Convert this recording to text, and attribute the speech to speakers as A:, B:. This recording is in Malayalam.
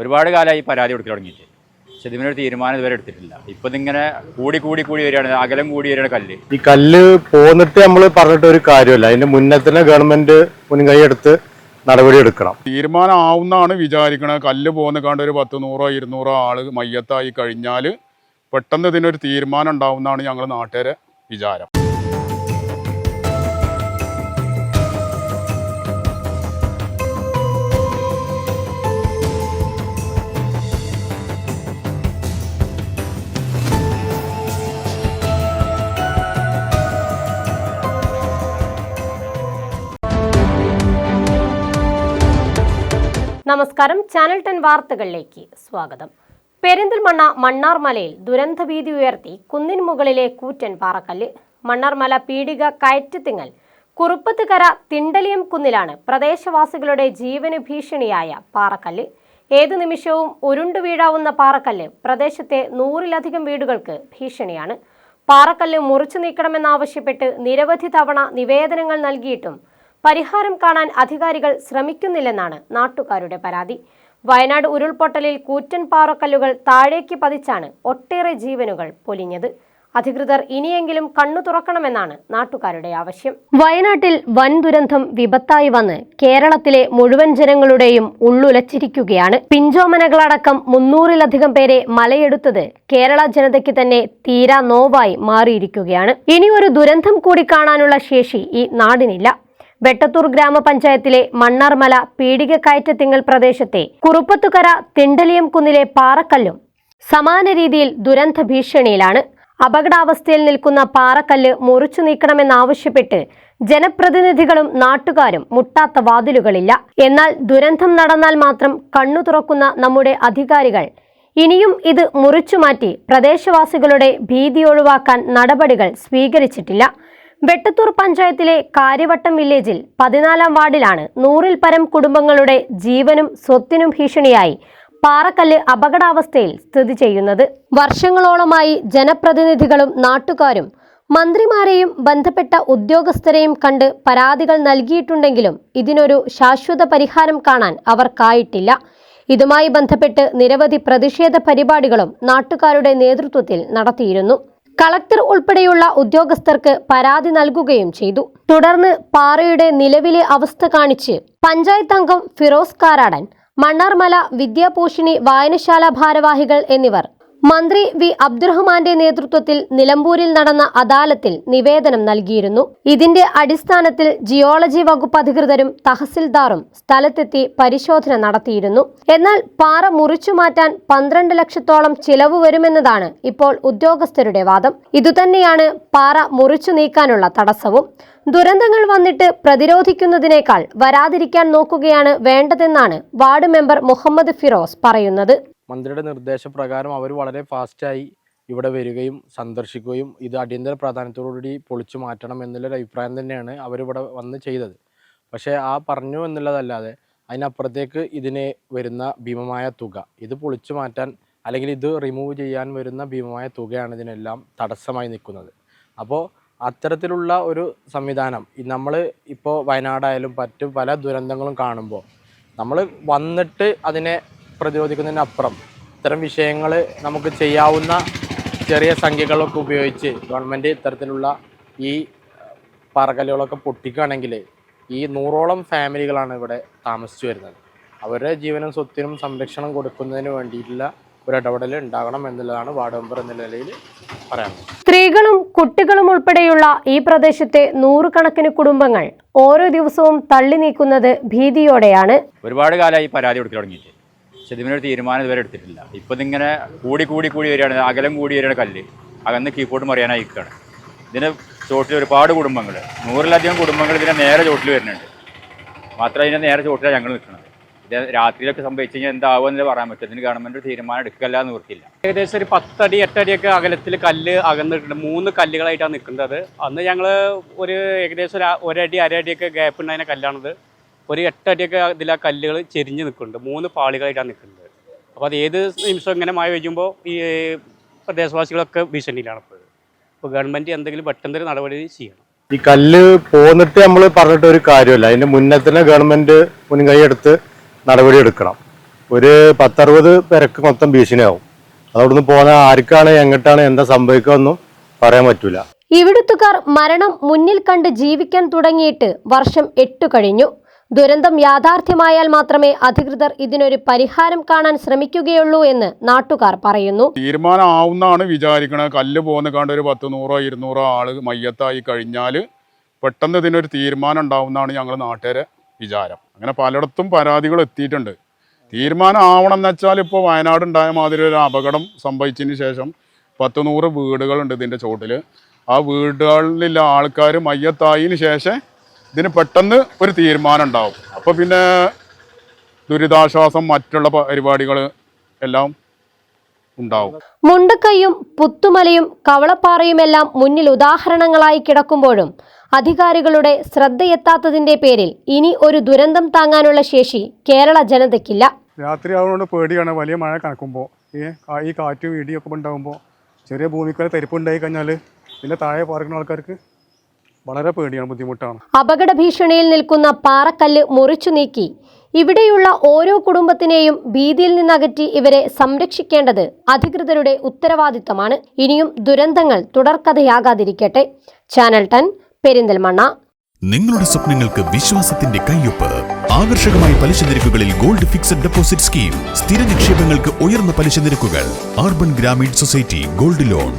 A: ഒരുപാട് കാലമായി പരാതി കൊടുക്കൽ തുടങ്ങിയിട്ട്. പക്ഷെ ഇതിനൊരു തീരുമാനം ഇതുവരെ എടുത്തിട്ടില്ല. ഇപ്പൊ ഇതിങ്ങനെ കൂടി കൂടി കൂടി വരികയാണ് അകലം കൂടി വരികയാണ് കല്ല്.
B: ഈ കല്ല് പോന്നിട്ട് നമ്മൾ പറഞ്ഞിട്ട് ഒരു കാര്യമല്ല. അതിന്റെ മുന്നേ തന്നെ ഗവൺമെന്റ് മുൻകൈ എടുത്ത് നടപടി എടുക്കണം.
C: തീരുമാനം ആവുന്നാണ് വിചാരിക്കണത്. കല്ല് പോന്നിക്കാണ്ട് കണ്ട് ഒരു പത്ത് നൂറോ ഇരുന്നൂറോ ആൾ മയ്യത്തായി കഴിഞ്ഞാൽ പെട്ടെന്ന് ഇതിനൊരു തീരുമാനം ഉണ്ടാവുന്നതാണ് ഞങ്ങൾ നാട്ടുകാരെ വിചാരം.
D: നമസ്കാരം. ചാനൽ ടെൻ വാർത്തകളിലേക്ക് സ്വാഗതം. പെരിന്തൽമണ്ണ മണ്ണാർമലയിൽ ദുരന്തഭീതി ഉയർത്തി കുന്നിൻ മുകളിലെ കൂറ്റൻ പാറക്കല്ല്. മണ്ണാർമല പീടിക കയറ്റത്തിങ്ങൽ കുറുപ്പത്തുകര തിണ്ടലിയം കുന്നിലാണ് പ്രദേശവാസികളുടെ ജീവന് ഭീഷണിയായ പാറക്കല്ല്. ഏതു നിമിഷവും ഉരുണ്ടു വീഴാവുന്ന പാറക്കല്ല് പ്രദേശത്തെ നൂറിലധികം വീടുകൾക്ക് ഭീഷണിയാണ്. പാറക്കല്ല് മുറിച്ചു നീക്കണമെന്നാവശ്യപ്പെട്ട് നിരവധി തവണ നിവേദനങ്ങൾ നൽകിയിട്ടും പരിഹാരം കാണാൻ അധികാരികൾ ശ്രമിക്കുന്നില്ലെന്നാണ് നാട്ടുകാരുടെ പരാതി. വയനാട് ഉരുൾപൊട്ടലിൽ കൂറ്റൻ പാറക്കല്ലുകൾ താഴേക്ക് പതിച്ചാണ് ഒട്ടേറെ ജീവനുകൾ പൊലിഞ്ഞത്. അധികൃതർ ഇനിയെങ്കിലും കണ്ണു തുറക്കണമെന്നാണ് നാട്ടുകാരുടെ ആവശ്യം. വയനാട്ടിൽ വൻ ദുരന്തം വിപത്തായി വന്ന് കേരളത്തിലെ മുഴുവൻ ജനങ്ങളുടെയും ഉള്ളുലച്ചിരിക്കുകയാണ്. പിഞ്ചോമനകളടക്കം മുന്നൂറിലധികം പേരെ മലയെടുത്തത് കേരള ജനതയ്ക്ക് തന്നെ തീരാ നോവായി മാറിയിരിക്കുകയാണ്. ഇനി ഒരു ദുരന്തം കൂടി കാണാനുള്ള ശേഷി ഈ നാടിനില്ല. വെട്ടത്തൂർ ഗ്രാമപഞ്ചായത്തിലെ മണ്ണാർമല പീടികക്കയറ്റത്തിങ്ങൽ പ്രദേശത്തെ കുറുപ്പത്തുകര തിണ്ടലിയം കുന്നിലെ പാറക്കല്ലും സമാന രീതിയിൽ ദുരന്ത ഭീഷണിയിലാണ്. അപകടാവസ്ഥയിൽ നിൽക്കുന്ന പാറക്കല്ല് മുറിച്ചു നീക്കണമെന്നാവശ്യപ്പെട്ട് ജനപ്രതിനിധികളും നാട്ടുകാരും മുട്ടാത്ത വാതിലുകളില്ല. എന്നാൽ ദുരന്തം നടന്നാൽ മാത്രം കണ്ണു തുറക്കുന്ന നമ്മുടെ അധികാരികൾ ഇനിയും ഇത് മുറിച്ചുമാറ്റി പ്രദേശവാസികളുടെ ഭീതി ഒഴിവാക്കാൻ നടപടികൾ സ്വീകരിച്ചിട്ടില്ല. വെട്ടത്തൂർ പഞ്ചായത്തിലെ കാര്യവട്ടം വില്ലേജിൽ പതിനാലാം വാർഡിലാണ് നൂറിൽ പരം കുടുംബങ്ങളുടെ ജീവനും സ്വത്തിനും ഭീഷണിയായി പാറക്കല്ല് അപകടാവസ്ഥയിൽ സ്ഥിതി ചെയ്യുന്നത്. വർഷങ്ങളോളമായി ജനപ്രതിനിധികളും നാട്ടുകാരും മന്ത്രിമാരെയും ബന്ധപ്പെട്ട ഉദ്യോഗസ്ഥരെയും കണ്ട് പരാതികൾ നൽകിയിട്ടുണ്ടെങ്കിലും ഇതിനൊരു ശാശ്വത പരിഹാരം കാണാൻ അവർക്കായിട്ടില്ല. ഇതുമായി ബന്ധപ്പെട്ട് നിരവധി പ്രതിഷേധ പരിപാടികളും നാട്ടുകാരുടെ നേതൃത്വത്തിൽ നടത്തിയിരുന്നു. കളക്ടർ ഉൾപ്പെടെയുള്ള ഉദ്യോഗസ്ഥർക്ക് പരാതി നൽകുകയും ചെയ്തു. തുടർന്ന് പാറയുടെ നിലവിലെ അവസ്ഥ കാണിച്ച് പഞ്ചായത്ത് അംഗം ഫിറോസ് കാരാടൻ മണ്ണാർമല വിദ്യാഭൂഷണി വായനശാല ഭാരവാഹികൾ എന്നിവർ മന്ത്രി വി അബ്ദുറഹ്മാന്റെ നേതൃത്വത്തിൽ നിലമ്പൂരിൽ നടന്ന അദാലത്തിൽ നിവേദനം നൽകിയിരുന്നു. ഇതിന്റെ അടിസ്ഥാനത്തിൽ ജിയോളജി വകുപ്പ് അധികൃതരും തഹസിൽദാറും സ്ഥലത്തെത്തി പരിശോധന നടത്തിയിരുന്നു. എന്നാൽ പാറ മുറിച്ചു മാറ്റാൻ പന്ത്രണ്ട് ലക്ഷത്തോളം ചിലവ് വരുമെന്നതാണ് ഇപ്പോൾ ഉദ്യോഗസ്ഥരുടെ വാദം. ഇതുതന്നെയാണ് പാറ മുറിച്ചു നീക്കാനുള്ള തടസ്സവും. ദുരന്തങ്ങൾ വന്നിട്ട് പ്രതിരോധിക്കുന്നതിനേക്കാൾ വരാതിരിക്കാൻ നോക്കുകയാണ് വേണ്ടതെന്നാണ് വാർഡ് മെമ്പർ മുഹമ്മദ് ഫിറോസ് പറയുന്നത്.
E: മന്ത്രിയുടെ നിർദ്ദേശപ്രകാരം അവർ വളരെ ഫാസ്റ്റായി ഇവിടെ വരികയും സന്ദർശിക്കുകയും ഇത് അടിയന്തര പ്രാധാന്യത്തോടുകൂടി പൊളിച്ചു മാറ്റണം എന്നുള്ളൊരു അഭിപ്രായം തന്നെയാണ് അവരിവിടെ വന്ന് ചെയ്തത്. പക്ഷേ ആ പറഞ്ഞു എന്നുള്ളതല്ലാതെ അതിനപ്പുറത്തേക്ക് ഇതിന് വരുന്ന ഭീമമായ തുക ഇത് പൊളിച്ചു മാറ്റാൻ അല്ലെങ്കിൽ ഇത് റിമൂവ് ചെയ്യാൻ വരുന്ന ഭീമമായ തുകയാണ് ഇതിനെല്ലാം തടസ്സമായി നിൽക്കുന്നത്. അപ്പോൾ അത്തരത്തിലുള്ള ഒരു സംവിധാനം നമ്മൾ ഇപ്പോൾ വയനാടായാലും മറ്റു പല ദുരന്തങ്ങളും കാണുമ്പോൾ നമ്മൾ വന്നിട്ട് അതിനെ പ്രതിരോധിക്കുന്നതിനപ്പുറം ഇത്തരം വിഷയങ്ങൾ നമുക്ക് ചെയ്യാവുന്ന ചെറിയ സംഖ്യകളൊക്കെ ഉപയോഗിച്ച് ഗവൺമെന്റ് ഇത്തരത്തിലുള്ള ഈ പറകലുകളൊക്കെ പൊട്ടിക്കുകയാണെങ്കിൽ ഈ നൂറോളം ഫാമിലികളാണ് ഇവിടെ താമസിച്ചു വരുന്നത്. അവരുടെ ജീവനും സ്വത്തിനും സംരക്ഷണം കൊടുക്കുന്നതിന് വേണ്ടിയിട്ടുള്ള ഒരു ഇടപെടൽ ഉണ്ടാകണം എന്നുള്ളതാണ് വാർഡ് മെമ്പർ എന്ന നിലയിൽ പറയാനുള്ളത്.
D: സ്ത്രീകളും കുട്ടികളും ഉൾപ്പെടെയുള്ള ഈ പ്രദേശത്തെ നൂറുകണക്കിന് കുടുംബങ്ങൾ ഓരോ ദിവസവും തള്ളി നീക്കുന്നത് ഭീതിയോടെയാണ്.
A: ഒരുപാട് കാലമായി പരാതി കൊടുക്കൽ തുടങ്ങിയിട്ട് പക്ഷെ ഇതിനൊരു തീരുമാനം ഇതുവരെ എടുത്തിട്ടില്ല. ഇപ്പം ഇതിങ്ങനെ കൂടി കൂടി കൂടി വരികയാണ്. അകലം കൂടി വരികയാണ് കല്ല്. അകന്ന് കീപ്പോട്ട് മറിയാനായി നിൽക്കുകയാണ് ഇതിന് ചോട്ടിൽ ഒരുപാട് കുടുംബങ്ങൾ നൂറിലധികം കുടുംബങ്ങൾ ഇതിനെ നേരെ ചോട്ടിൽ വരുന്നുണ്ട്. മാത്രമല്ല ഇതിനെ നേരെ ചോട്ടിലാണ് ഞങ്ങൾ നിൽക്കുന്നത്. ഇത് രാത്രിയിലൊക്കെ സംഭവിച്ചു കഴിഞ്ഞാൽ എന്താവുമെന്ന് പറയാൻ പറ്റും. ഇതിന് ഗവൺമെന്റ് ഒരു തീരുമാനം എടുക്കല്ല എന്ന് നിർത്തില്ല
F: ഏകദേശം ഒരു പത്തടി എട്ടടിയൊക്കെ അകലത്തിൽ കല്ല് അകന്നിട്ടുണ്ട്. മൂന്ന് കല്ലുകളായിട്ടാണ് നിൽക്കുന്നത്. അന്ന് ഞങ്ങൾ ഒരു ഏകദേശം ഒരു ഒരടി അരടിയൊക്കെ ഗ്യാപ്പ് ഉണ്ടായിരുന്ന കല്ലാണത്. ഒരു എട്ടടിയൊക്കെ ഇതിൽ ആ കല്ലുകൾ ചെരിഞ്ഞ് നിൽക്കുന്നുണ്ട്. മൂന്ന് പാളികളായിട്ടാണ് നിൽക്കുന്നത് അപ്പോൾ അത് ഏത് നിമിഷം ഇങ്ങനെ മഴ പെയ്യുമ്പോൾ ഈ പ്രദേശവാസികളൊക്കെ ഭീഷണിയിലാണ് ഇപ്പോൾ അപ്പോൾ ഗവൺമെന്റ് എന്തെങ്കിലും പെട്ടെന്ന് ഒരു നടപടി ചെയ്യണം.
B: ഈ കല്ല് പോന്നിട്ട് നമ്മൾ പറഞ്ഞിട്ട് ഒരു കാര്യമല്ല. അതിന്റെ മുന്നേ തന്നെ ഗവൺമെന്റ് മുൻകൈ എടുത്ത് നടപടി എടുക്കണം. ഒരു പത്തറുപത് പേരക്ക് മൊത്തം ഭീഷണിയാവും. അതവിടുന്ന് പോകുന്ന ആർക്കാണ് എങ്ങോട്ടാണ് എന്താ സംഭവിക്കുമെന്നും പറയാൻ പറ്റൂല.
D: ഇവിടുത്തുകാർ മരണം മുന്നിൽ കണ്ട് ജീവിക്കാൻ തുടങ്ങിയിട്ട് വർഷം എട്ടു കഴിഞ്ഞു. ദുരന്തം യാഥാർത്ഥ്യമായാൽ മാത്രമേ അധികൃതർ ഇതിനൊരു പരിഹാരം കാണാൻ ശ്രമിക്കുകയുള്ളൂ എന്ന് നാട്ടുകാർ പറയുന്നു.
C: തീരുമാനമാവുന്നാണ് വിചാരിക്കുന്നത് കല്ല് പോകുന്ന കണ്ട് ഒരു പത്ത് നൂറോ ഇരുന്നൂറോ ആൾ മയ്യത്തായി കഴിഞ്ഞാൽ പെട്ടെന്ന് ഇതിനൊരു തീരുമാനം ഉണ്ടാവുന്നതാണ് ഞങ്ങൾ നാട്ടുകാരെ വിചാരം. അങ്ങനെ പലയിടത്തും പരാതികൾ എത്തിയിട്ടുണ്ട്. തീരുമാനം ആവണം എന്ന് വെച്ചാൽ ഇപ്പോൾ വയനാട് ഉണ്ടായ മാതിരി ഒരു അപകടം സംഭവിച്ചതിന് ശേഷം പത്ത് നൂറ് വീടുകളുണ്ട് ഇതിന്റെ ചോട്ടിൽ ആ വീടുകളിലുള്ള ആൾക്കാർ മയ്യത്തായതിന് ശേഷം ഇതിന് പെട്ടെന്ന് ഒരു തീരുമാനം ഉണ്ടാവും. അപ്പോൾ പിന്നെ ദുരിതാശ്വാസം മറ്റുള്ള പരിപാടികൾ എല്ലാം ഉണ്ടാവും.
D: മുണ്ടക്കൈയും പുത്തുമലയും കവളപ്പാറയുമെല്ലാം മുന്നിൽ ഉദാഹരണങ്ങളായി കിടക്കുമ്പോഴും അധികാരികളുടെ ശ്രദ്ധയെത്താത്തതിന്റെ പേരിൽ ഇനി ഒരു ദുരന്തം താങ്ങാനുള്ള ശേഷി കേരള ജനതയ്ക്കില്ല.
G: രാത്രി ആവുന്നതുകൊണ്ട് പേടിയാണ്. വലിയ മഴ കണക്കുമ്പോൾ ഈ കാറ്റും ഇടിയൊക്കെ ഉണ്ടാകുമ്പോൾ ചെറിയ ഭൂമിക്കൊരു തരിപ്പുണ്ടായി കഴിഞ്ഞാൽ പിന്നെ താഴെ പാർക്കുന്ന ആൾക്കാർക്ക് വളരെ പേടിയാണ് ബുദ്ധിമുട്ടാണ്.
D: അപകട ഭീഷണിയിൽ നിൽക്കുന്ന പാറക്കല്ല് മുറിച്ചു നീക്കി. ഇവിടെയുള്ള ഓരോ കുടുംബത്തിനെയും ഭീതിയിൽ നിന്നകറ്റി ഇവരെ സംരക്ഷിക്കേണ്ടത് അധികൃതരുടെ ഉത്തരവാദിത്തമാണ്. ഇനിയും ദുരന്തങ്ങൾ തുടർക്കഥയാകാതിരിക്കട്ടെ. Channel ten Perinthalmanna.
H: നിങ്ങളുടെ സ്വപ്നങ്ങൾക്ക് വിശ്വാസത്തിന്റെ കയ്യൊപ്പ്. ആകർഷകമായ പലിശ നിരക്കുകളിൽ ഗോൾഡ് ഫിക്സഡ് ഡെപ്പോസിറ്റ് സ്കീം. സ്ഥിര നിക്ഷേപങ്ങൾക്ക് ഉയർന്ന പലിശ നിരക്കുകൾ. Urban Grameen society gold loan.